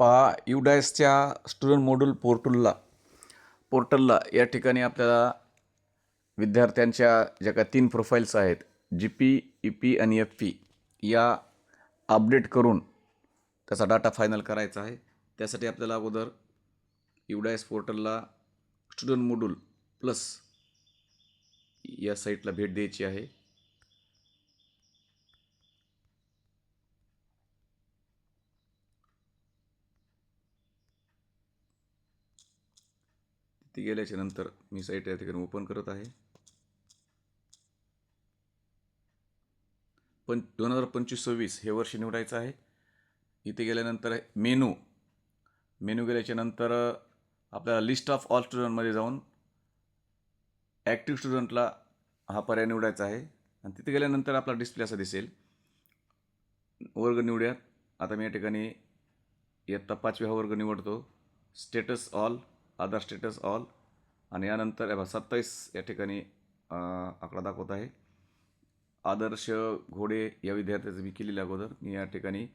पहा युडायसच्या student module पोर्टलला. पोर्टलला या ठिकाणी आपल्याला विद्यार्थ्यांच्या ज्या काही तीन प्रोफाईल्स आहेत जी पी ई पी आणि एफ पी या अपडेट करून त्याचा डाटा फायनल करायचा आहे. त्यासाठी आपल्याला अगोदर युडायस पोर्टलला स्टुडंट मॉड्यूल प्लस या साईटला भेट द्यायची आहे. तिथे गेल्याच्यानंतर मी साईट या ठिकाणी ओपन करत आहे. पण दोन हजार पंचवीस सव्वीस हे वर्ष निवडायचं आहे. इथे गेल्यानंतर मेनू मेनू गेल्याच्यानंतर आपल्याला लिस्ट ऑफ ऑल स्टुडंटमध्ये जाऊन ॲक्टिव्ह स्टुडंटला हा पर्याय निवडायचा आहे. आणि तिथे गेल्यानंतर आपला डिस्प्ले असा दिसेल. वर्ग निवड्यात. आता मी या ठिकाणी इयत्ता पाचव्या हा वर्ग निवडतो. Status all other status all आणि यानंतर बघा सत्तावीस या ठिकाणी आकडा दाखवत आहे. आदर्श घोडे या विद्यार्थ्याचं मी केलेलं अगोदर. मी या ठिकाणी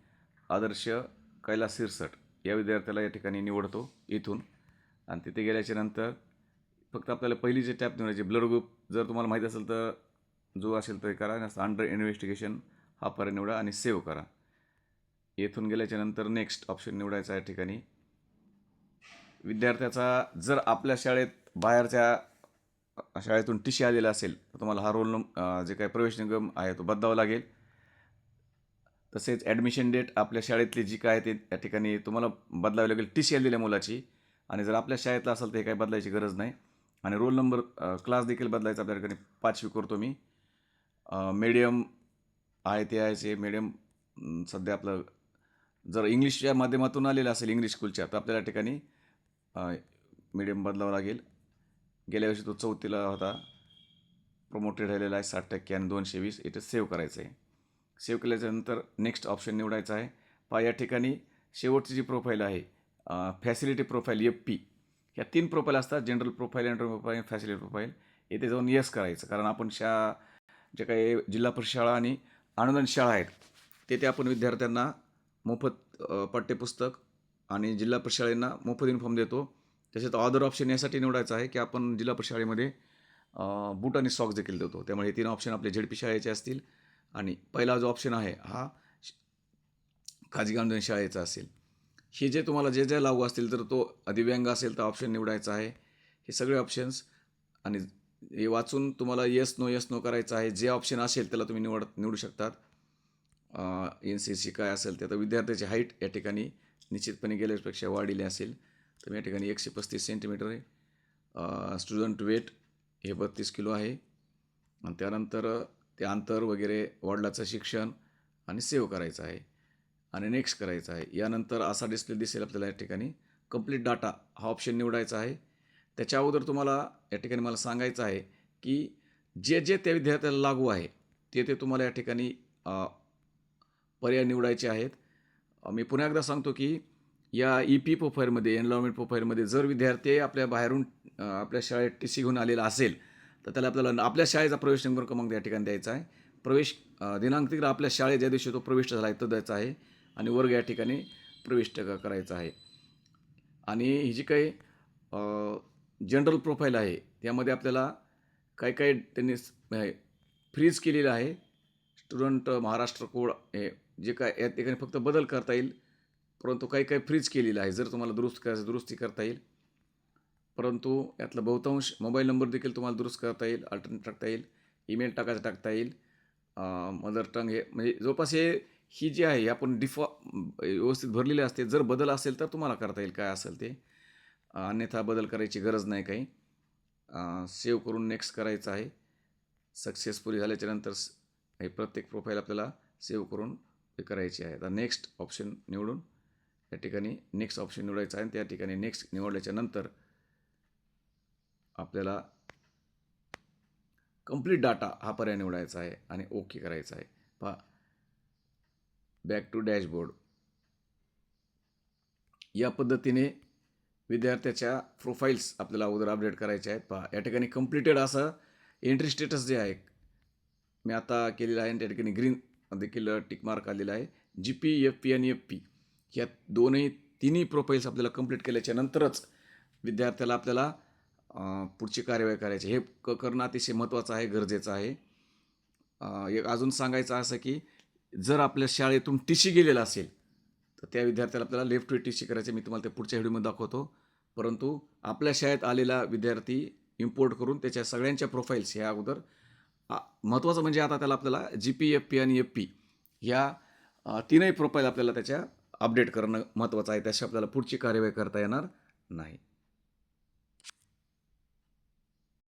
आदर्श कैलास सिरसट या विद्यार्थ्याला या ठिकाणी निवडतो इथून. आणि तिथे गेल्याच्यानंतर फक्त आपल्याला पहिली जे टॅप निवडायची ब्लड ग्रुप जर तुम्हाला माहीत असेल तर जो असेल तर हे करा नसतं अंडर इन्व्हेस्टिगेशन हा पर्याय निवडा आणि सेव्ह करा. येथून गेल्याच्यानंतर नेक्स्ट ऑप्शन निवडायचा या ठिकाणी. विद्यार्थ्याचा जर आपल्या शाळेत बाहेरच्या शाळेतून टी सी आलेला असेल तर तुम्हाला हा रोल जे काही प्रवेश निगम आहे तो बदलावा लागेल. तसेच ॲडमिशन डेट आपल्या शाळेतली जी काय ते त्या ठिकाणी तुम्हाला बदलावी लागेल. टी सी आलेल्या मुलाची. आणि जर आपल्या शाळेतला असेल तर हे काही बदलायची गरज नाही. आणि रोल नंबर क्लास देखील बदलायचा आपल्या ठिकाणी पाचवी करतो मी. मीडियम आहे ते आहे मीडियम सध्या आपलं जर इंग्लिशच्या माध्यमातून आलेलं असेल इंग्लिश स्कूलच्या तर आपल्याला ठिकाणी मीडियम बदलावं लागेल. गेल्या वर्षी तो चौथीला होता. प्रमोटेड राहिलेला आहे साठ टक्के आणि दोनशे वीस. इथे सेव्ह करायचं आहे. सेव्ह केल्याच्यानंतर नेक्स्ट ऑप्शन निवडायचा आहे. पहा या ठिकाणी शेवटची जी प्रोफाईल आहे फॅसिलिटी प्रोफाईल एफ पी ह्या तीन प्रोफाईल असतात. General profile enter profile facility profile येथे जाऊन येस करायचं. कारण आपण शा जे काही जिल्हा परिषद शाळा आणि अनुदान शाळा आहेत तेथे आपण विद्यार्थ्यांना मोफत पाठ्यपुस्तक आणि जिल्हा परिषद शाळेंना मोफत युनिफॉर्म देतो. तसेच ऑदर ऑप्शन यासाठी निवडायचं आहे की आपण जिल्हा परिषद शाळेमध्ये बूट आणि सॉक्स देखील देतो. त्यामुळे हे तीन ऑप्शन आपले झेडपी शाळेचे असतील आणि पहिला जो ऑप्शन आहे हा खाजगी अनुदान शाळेचा असेल. हे जे तुम्हाला जे जे लागू असतील तर तो दिव्यांग असेल तर ऑप्शन निवडायचा आहे. हे सगळे ऑप्शन्स आणि हे वाचून तुम्हाला येस नो येस नो करायचं आहे. जे ऑप्शन असेल त्याला तुम्ही निवड निवडू शकतात. एन सी सी काय असेल ते आता विद्यार्थ्याची हाईट या ठिकाणी निश्चितपणे गेल्यापेक्षा वाढलेली असेल. तर या ठिकाणी एकशे पस्तीस सेंटीमीटर आहे. स्टुडंट वेट हे बत्तीस किलो आहे. आणि त्यानंतर ते अंतर वगैरे वडिलाचं शिक्षण आणि सेव्ह करायचं आहे. आणि नेक्स्ट करायचं आहे. यानंतर असा डिस्प्ले दिसेल आपल्याला या ठिकाणी. कंप्लीट डाटा हा ऑप्शन निवडायचा आहे. त्याच्या अगोदर तुम्हाला या ठिकाणी मला सांगायचं आहे की जे जे त्या विद्यार्थ्याला लागू आहे ते ते तुम्हाला या ठिकाणी पर्याय निवडायचे आहेत. मी पुन्हा एकदा सांगतो की या ई पी प्रोफाईलमध्ये एनलॉयमेंट प्रोफाईलमध्ये जर विद्यार्थी आपल्या बाहेरून आपल्या शाळेत टी सी घेऊन आलेला असेल तर त्याला आपल्याला आपल्या शाळेचा प्रवेश नंबर क्रमांक त्या ठिकाणी द्यायचा आहे. प्रवेश दिनांक तिकडे आपल्या शाळेत ज्या दिवशी तो प्रविष्ट झाला आहे तो द्यायचा आहे आणि वर्ग या ठिकाणी प्रविष्ट करायचा आहे. आणि ही जी काही जनरल प्रोफाईल आहे त्यामध्ये आपल्याला काही काही त्यांनी फ्रीज केलेलं आहे. स्टुडंट महाराष्ट्र कोड हे जे काय या ठिकाणी फक्त बदल करता येईल परंतु काही काही फ्रीज केलेलं आहे जर तुम्हाला दुरुस्त करायचं दुरुस्ती करता येईल. परंतु यातला बहुतांश मोबाईल नंबर देखील तुम्हाला दुरुस्त करता येईल अल्टरनेट टाकता येईल ईमेल टाकायचं टाकता येईल. मदर टंग हे म्हणजे जवळपास हे ही जी आहे हे आपण डिफॉ व्यवस्थित भरलेली असते जर बदल असेल तर तुम्हाला करता येईल काय असेल ते. अन्यथा बदल करायची गरज नाही काही. सेव्ह करून नेक्स्ट करायचं आहे. सक्सेसफुली झाल्याच्यानंतर स- हे प्रत्येक प्रोफाईल आपल्याला सेव्ह करून करायची आहे. आता नेक्स्ट ऑप्शन निवडून या ठिकाणी नेक्स्ट ऑप्शन निवडायचं आहे. आणि त्या ठिकाणी नेक्स्ट निवडल्याच्या नंतर आपल्याला कंप्लीट डाटा हा पर्याय निवडायचा आहे आणि ओके करायचा आहे. पहा. बॅक टू डॅशबोर्ड या पद्धतीने विद्यार्थ्याच्या प्रोफाईल्स आपल्याला अगोदर अपडेट करायचे आहेत. पहा. या ठिकाणी कम्प्लिटेड असं एंट्री स्टेटस जे आहे. मी आता केलेलं आहे त्या ठिकाणी ग्रीन देखील टिकमार्क आलेला आहे. जी पी एफ पी आणि एफ पी ह्या दोनही तिन्ही प्रोफाईल्स आपल्याला कंप्लीट केल्याच्या नंतरच विद्यार्थ्याला आपल्याला पुढची कार्यवाही करायची. हे क करणं अतिशय महत्त्वाचं आहे गरजेचं आहे. एक अजून सांगायचं असं की जर आपल्या शाळेतून टी सी गेलेला असेल तर त्या विद्यार्थ्याला आपल्याला लेफ्ट वे टी सी करायचं. मी तुम्हाला ते पुढच्या व्हिडिओमध्ये दाखवतो. परंतु आपल्या शाळेत आलेला विद्यार्थी इम्पोर्ट करून त्याच्या सगळ्यांच्या प्रोफाईल्स ह्या अगोदर महत्त्वाचं म्हणजे आता त्याला आपल्याला जी पी एफ पी आणि एफ पी ह्या तीनही प्रोफाईल आपल्याला त्याच्या अपडेट करणं महत्त्वाचं आहे. त्याशी आपल्याला पुढची कार्यवाही करता येणार नाही.